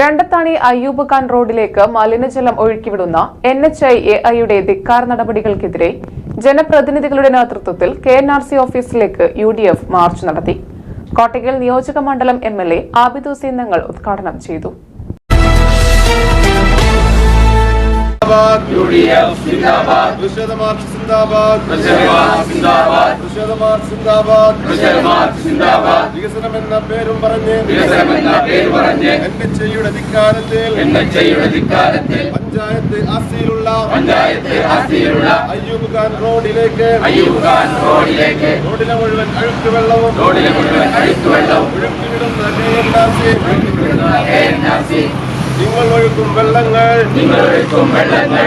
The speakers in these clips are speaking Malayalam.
രണ്ടത്താണി അയ്യൂബ് ഖാൻ റോഡിലേക്ക് മലിനജലം ഒഴുക്കിവിടുന്ന എൻ എച്ച് ഐ എ ഐയുടെ ധിക്കാർ നടപടികൾക്കെതിരെ ജനപ്രതിനിധികളുടെ നേതൃത്വത്തിൽ കെ എൻ ആർ സി ഓഫീസിലേക്ക് യു ഡി എഫ് മാർച്ച് നടത്തി. കോട്ടയ്ക്കൽ നിയോജക മണ്ഡലം M L A Abid Hussain ഉദ്ഘാടനം ചെയ്തു. സിന്ദാബാദ്. പ്രതിഷേധ മാർച്ച് സിന്ദാബാദ്. പ്രതിഷേധ മാർച്ച് സിന്ദാബാദ്. വികസനം എന്ന പേരും പറഞ്ഞ് എന്റെ ചെയ്യുടെ ധിക്കാരത്തിൽ പഞ്ചായത്ത് ആസ്തിയിലുള്ള അയ്യൂബ് ഖാൻ റോഡിലേക്ക് റോഡിലെ മുഴുവൻ അഴുക്ക് വെള്ളവും ഒഴുക്കിവിടുന്ന KNRC. നിങ്ങൾ ഒഴുക്കും വെള്ളങ്ങൾ.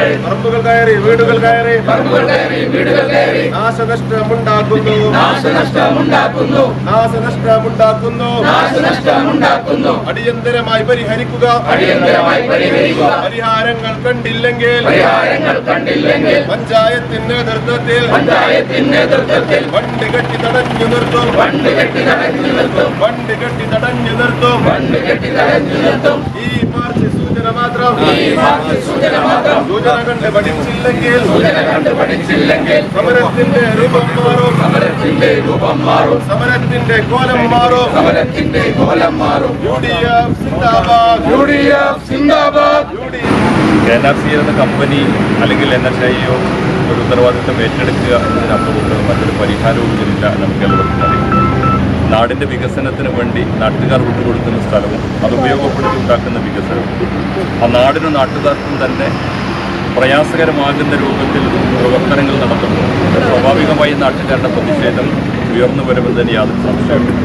പറമ്പുകൾ കയറി വീടുകൾ കയറി. നാശനഷ്ടമുണ്ടാക്കുന്നു. നാശനഷ്ടമുണ്ടാക്കുന്നു. അടിയന്തരമായി പരിഹരിക്കുക. അടിയന്തരമായി പരിഹരിക്കുക. പരിഹാരങ്ങൾ കണ്ടില്ലെങ്കിൽ. പരിഹാരങ്ങൾ കണ്ടില്ലെങ്കിൽ. പഞ്ചായത്തിന്റെ നേതൃത്വത്തിൽ. വണ്ട് കെട്ടി തടഞ്ഞു നിർത്തും. വണ്ട് കെട്ടി തടഞ്ഞു നിർത്തും. ഈ കെട്ടി തടഞ്ഞു നിർത്തും. സൂചന കണ്ട് പഠിച്ചില്ലെങ്കിൽ സമരത്തിന്റെ രൂപം മാറും സമരത്തിന്റെ കോലം മാറും. യു ഡി എഫ് സിന്ദാബാദ്. യു ഡി എഫ് സിന്ദാബാദ്. U D K N R C എന്ന കമ്പനി അല്ലെങ്കിൽ എൻ എസ് ഐ ഒ ഒരു ഉത്തരവാദിത്തം ഏറ്റെടുക്കുക എന്നതിനപ്പുറത്ത് മറ്റൊരു പരിഹാരവും ഇതിലില്ല നമുക്ക് എല്ലാവർക്കും അറിയാം. നാടിന്റെ വികസനത്തിന് വേണ്ടി നാട്ടുകാർ വിട്ടുകൊടുക്കുന്ന സ്ഥലവും അത് ഉപയോഗപ്പെടുത്തി ഉണ്ടാക്കുന്ന വികസനവും. ആ നാടിനും നാട്ടുകാർക്കും തന്നെ പ്രയാസകരമാകുന്ന രൂപത്തിൽ പ്രവർത്തനങ്ങൾ നടത്തുമ്പോൾ സ്വാഭാവികമായി നാട്ടുകാരുടെ പ്രതിഷേധം ഉയർന്നു വരുമെന്ന് തന്നെ യാതൊരു സംശയമില്ല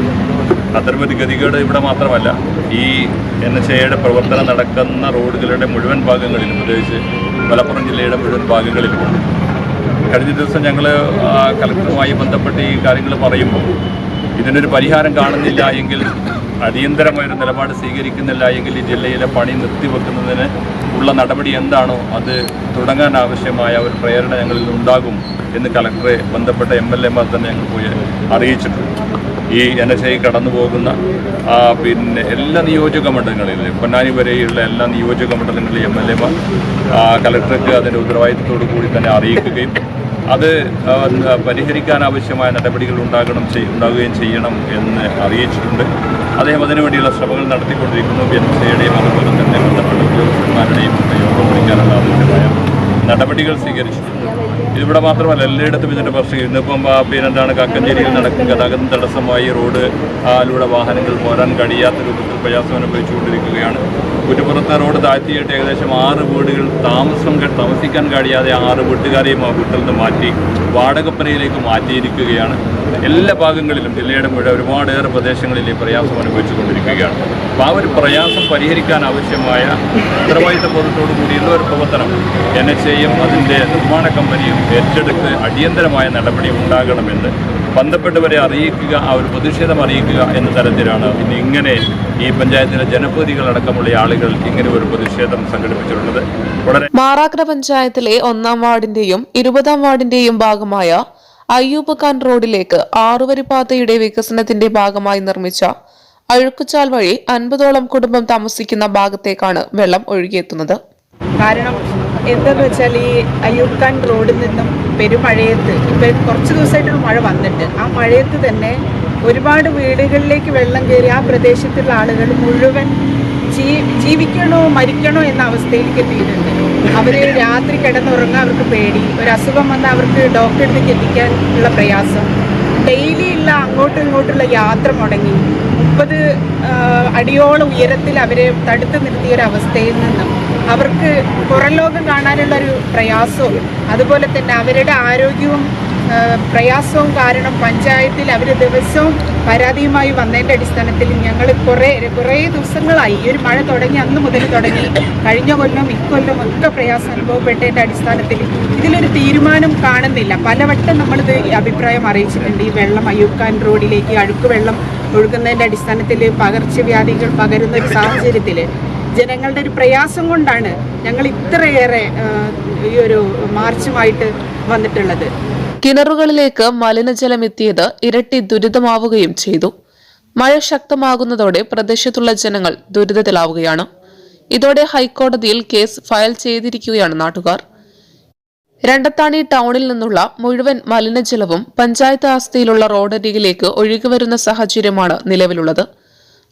അത്തരമൊരു ഗതികേട് ഇവിടെ മാത്രമല്ല ഈ എൻ എച്ച് എയുടെ പ്രവർത്തനം നടക്കുന്ന റോഡുകളുടെ മുഴുവൻ ഭാഗങ്ങളിലും പ്രത്യേകിച്ച് മലപ്പുറം ജില്ലയുടെ മുഴുവൻ ഭാഗങ്ങളിലുമുണ്ട് കഴിഞ്ഞ ദിവസം ഞങ്ങൾ കലക്ടറുമായി ബന്ധപ്പെട്ട് ഈ കാര്യങ്ങൾ പറയുമ്പോൾ ഇതിനൊരു പരിഹാരം കാണുന്നില്ല എങ്കിൽ അടിയന്തരമായൊരു നിലപാട് സ്വീകരിക്കുന്നില്ല എങ്കിൽ ഈ ജില്ലയിലെ പണി നിർത്തിവെക്കുന്നതിന് ഉള്ള നടപടി എന്താണോ അത് തുടങ്ങാൻ ആവശ്യമായ ഒരു പ്രേരണ ഞങ്ങളിൽ ഉണ്ടാകും എന്ന് കലക്ടറെ ബന്ധപ്പെട്ട എം എൽ എമാർ തന്നെ ഞങ്ങൾ പോയി അറിയിച്ചിട്ടുണ്ട്. ഈ എൻ എസ് ഐ കടന്നു പോകുന്ന പിന്നെ എല്ലാ നിയോജക മണ്ഡലങ്ങളിലും പൊന്നാനി വരെയുള്ള എല്ലാ നിയോജക മണ്ഡലങ്ങളിലും എം എൽ എമാർ കലക്ടർക്ക് അതിന്റെ ഉത്തരവാദിത്തത്തോടു കൂടി തന്നെ അറിയിക്കുകയും അത് പരിഹരിക്കാൻ ആവശ്യമായ നടപടികൾ ഉണ്ടാകണം ഉണ്ടാകുകയും ചെയ്യണം എന്ന് അറിയിച്ചിട്ടുണ്ട്. അദ്ദേഹം അതിനുവേണ്ടിയുള്ള ശ്രമങ്ങൾ നടത്തിക്കൊണ്ടിരിക്കുന്നു. എൻ സി എയുടെയും അതുപോലെ തന്നെ ബന്ധപ്പെട്ട ഉദ്യോഗസ്ഥന്മാരുടെയും യോഗം വിളിക്കാനുള്ള ആവശ്യമായ നടപടികൾ സ്വീകരിച്ചിട്ടുണ്ട്. ഇതിവിടെ മാത്രമല്ല എല്ലായിടത്തും ഇതിന്റെ പ്രശ്നം ഇന്നിപ്പം പിന്നെന്താണ് കക്കഞ്ചേരിയിൽ നടക്കും ഗതാഗതം തടസ്സമായി റോഡ് ആലൂടെ വാഹനങ്ങൾ പോരാൻ കഴിയാത്ത രൂപത്തിൽ പ്രയാസം അനുഭവിച്ചുകൊണ്ടിരിക്കുകയാണ്. കുറ്റപ്പുറത്തെ റോഡ് താഴ്ത്തിയിട്ട് ഏകദേശം ആറ് വീടുകൾ താമസം താമസിക്കാൻ കഴിയാതെ ആറ് വീട്ടുകാരെയും ആ വീട്ടിൽ നിന്ന് മാറ്റി വാടകപ്പനയിലേക്ക് മാറ്റിയിരിക്കുകയാണ്. എല്ലാ ഭാഗങ്ങളിലും ജില്ലയുടെ മുഴുവൻ ഒരുപാടേറെ പ്രദേശങ്ങളിൽ ഈ പ്രയാസം അനുഭവിച്ചുകൊണ്ടിരിക്കുകയാണ്. അപ്പോൾ ആ ഒരു പ്രയാസം പരിഹരിക്കാൻ ആവശ്യമായ ഉത്തരവാദിത്ത ബോധത്തോടു കൂടിയുള്ള ഒരു പ്രവർത്തനം എൻ എച്ച് ഐയും അതിന്റെ നിർമ്മാണ കമ്പനിയും ഏറ്റെടുത്ത് അടിയന്തരമായ നടപടി ഉണ്ടാകണമെന്ന് ബന്ധപ്പെട്ടവരെ അറിയിക്കുക ആ ഒരു പ്രതിഷേധം അറിയിക്കുക എന്ന തരത്തിലാണ് ഇനി ഇങ്ങനെ ഈ പഞ്ചായത്തിലെ ജനപ്രതിനിധികളടക്കമുള്ള ആളുകൾ ഇങ്ങനെ ഒരു പ്രതിഷേധം സംഘടിപ്പിച്ചിട്ടുള്ളത്. വളരെ മാറാക്കര പഞ്ചായത്തിലെ ഒന്നാം വാർഡിന്റെയും ഇരുപതാം വാർഡിന്റെയും ഭാഗമായ അയ്യൂബ് ഖാൻ റോഡിലേക്ക് ആറുവരിപ്പാതയുടെ വികസനത്തിന്റെ ഭാഗമായി നിർമ്മിച്ച അഴുക്കുചാൽ വഴി അൻപതോളം കുടുംബം താമസിക്കുന്ന ഭാഗത്തേക്കാണ് വെള്ളം ഒഴുകിയെത്തുന്നത്. കാരണം എന്താന്ന് വെച്ചാൽ ഈ അയ്യൂർക്കാൻ റോഡിൽ നിന്നും പെരുമഴയത്ത് ഇപ്പം കുറച്ച് ദിവസമായിട്ടുള്ള മഴ വന്നിട്ട് ആ മഴയത്ത് തന്നെ ഒരുപാട് വീടുകളിലേക്ക് വെള്ളം കയറി ആ പ്രദേശത്തുള്ള ആളുകൾ മുഴുവൻ ജീവിക്കണോ മരിക്കണോ എന്ന അവസ്ഥയിലേക്ക് എത്തിയിട്ടുണ്ട്. അവർ രാത്രി കിടന്നുറങ്ങാൻ അവർക്ക് പേടി ഒരു അസുഖം വന്നാൽ അവർക്ക് ഡോക്ടറെ അടുത്തേക്ക് എത്തിക്കാൻ ഉള്ള പ്രയാസം. ഡെയിലി ഉള്ള അങ്ങോട്ടും ഇങ്ങോട്ടുള്ള യാത്ര മുടങ്ങി. മുപ്പത് അടിയോളം ഉയരത്തിൽ അവരെ തടുത്തു നിർത്തിയ ഒരു നിന്നും അവർക്ക് പുറം ലോകം കാണാനുള്ള ഒരു പ്രയാസവും അതുപോലെ തന്നെ അവരുടെ ആരോഗ്യവും പ്രയാസവും കാരണം പഞ്ചായത്തിൽ അവർ ദിവസവും പരാതിയുമായി വന്നതിന്റെ അടിസ്ഥാനത്തിൽ ഞങ്ങൾ കുറേ കുറേ ദിവസങ്ങളായി. ഈ ഒരു മഴ തുടങ്ങി അന്ന് മുതൽ തുടങ്ങി. കഴിഞ്ഞ കൊല്ലം ഇക്കൊല്ലം ഒക്കെ പ്രയാസം അനുഭവപ്പെട്ടതിന്റെ അടിസ്ഥാനത്തിൽ ഇതിലൊരു തീരുമാനം കാണുന്നില്ല. പലവട്ടം നമ്മളിത് അഭിപ്രായം അറിയിച്ചിട്ടുണ്ട്. ഈ വെള്ളം അയ്യൂക്കാൻ റോഡിലേക്ക് അഴുക്ക് വെള്ളം ഒഴുകുന്നതിന്റെ അടിസ്ഥാനത്തിൽ പകർച്ചവ്യാധികൾ പകരുന്ന ഒരു സാഹചര്യത്തിൽ ജനങ്ങളുടെ ഒരു പ്രയാസം കൊണ്ടാണ് ഞങ്ങൾ ഇത്രയേറെ ഈ ഒരു മാർച്ചുമായിട്ട് വന്നിട്ടുള്ളത്. കിണറുകളിലേക്ക് മലിനജലം എത്തിയത് ഇരട്ടി ദുരിതമാവുകയും ചെയ്തു. മഴ ശക്തമാകുന്നതോടെ പ്രദേശത്തുള്ള ജനങ്ങൾ ദുരിതത്തിലാവുകയാണ്. ഇതോടെ ഹൈക്കോടതിയിൽ കേസ് ഫയൽ ചെയ്തിരിക്കുകയാണ് നാട്ടുകാർ. രണ്ടത്താണി ടൗണിൽ നിന്നുള്ള മുഴുവൻ മലിനജലവും പഞ്ചായത്ത് ആസ്തിയിലുള്ള റോഡരികിലേക്ക് ഒഴുകിവരുന്ന സാഹചര്യമാണ് നിലവിലുള്ളത്.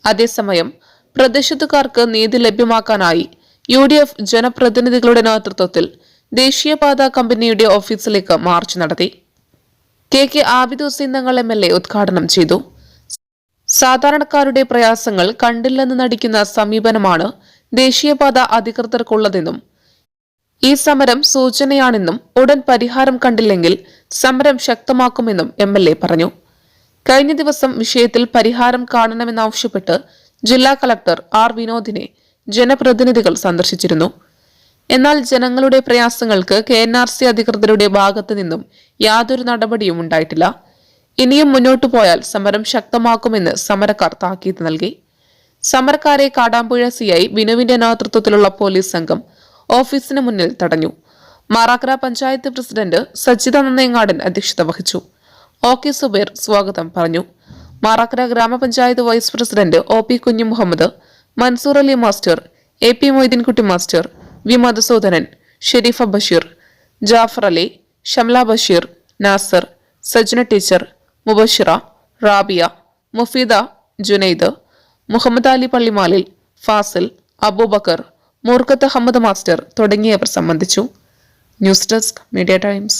അതേസമയം പ്രദേശത്തുകാർക്ക് നീതി ലഭ്യമാക്കാനായി. യു ഡി എഫ് ജനപ്രതിനിധികളുടെ നേതൃത്വത്തിൽ ദേശീയപാത കമ്പനിയുടെ ഓഫീസിലേക്ക് മാർച്ച് നടത്തി. K K Abid Hussain Thangal M L A ഉദ്ഘാടനം ചെയ്തു. സാധാരണക്കാരുടെ പ്രയാസങ്ങൾ കണ്ടില്ലെന്ന് നടിക്കുന്ന സമീപനമാണ് ദേശീയപാത അധികൃതർക്കുള്ളതെന്നും ഈ സമരം സൂചനയാണെന്നും ഉടൻ പരിഹാരം കണ്ടില്ലെങ്കിൽ സമരം ശക്തമാക്കുമെന്നും എം പറഞ്ഞു. കഴിഞ്ഞ ദിവസം വിഷയത്തിൽ പരിഹാരം കാണണമെന്നാവശ്യപ്പെട്ട് ജില്ലാ കളക്ടർ ആർ വിനോദിനെ ജനപ്രതിനിധികൾ സന്ദർശിച്ചിരുന്നു. എന്നാൽ ജനങ്ങളുടെ പ്രയാസങ്ങൾക്ക് കെ എൻ ആർ സി അധികൃതരുടെ ഭാഗത്തു നിന്നും യാതൊരു നടപടിയും ഉണ്ടായിട്ടില്ല. ഇനിയും മുന്നോട്ടു പോയാൽ സമരം ശക്തമാക്കുമെന്ന് സമരക്കാർ താക്കീത് നൽകി. സമരക്കാരെ കാടാമ്പുഴ സിയായി വിനുവിന്റെ നേതൃത്വത്തിലുള്ള പോലീസ് സംഘം ഓഫീസിന് മുന്നിൽ തടഞ്ഞു. മാറാക്കര പഞ്ചായത്ത് പ്രസിഡന്റ് സജിത നന്നേങ്ങാടൻ അധ്യക്ഷത വഹിച്ചു. ഒ കെ സുബേർ സ്വാഗതം പറഞ്ഞു. മാറാക്കര ഗ്രാമപഞ്ചായത്ത് vice president O P Kunju Muhammad Mansoor Ali master A P Moideenkutty master V Madhusoodanan Sherifa Basheer Jafar Ali Shamla Basheer Nasar Sajna teacher Mubashira Rabiya Mufeeda Junaid Muhammad Ali Pallimalil Fazil Abubakar Moorkath Ahmed master തുടങ്ങിയവർ സംബന്ധിച്ചു. News desk media times.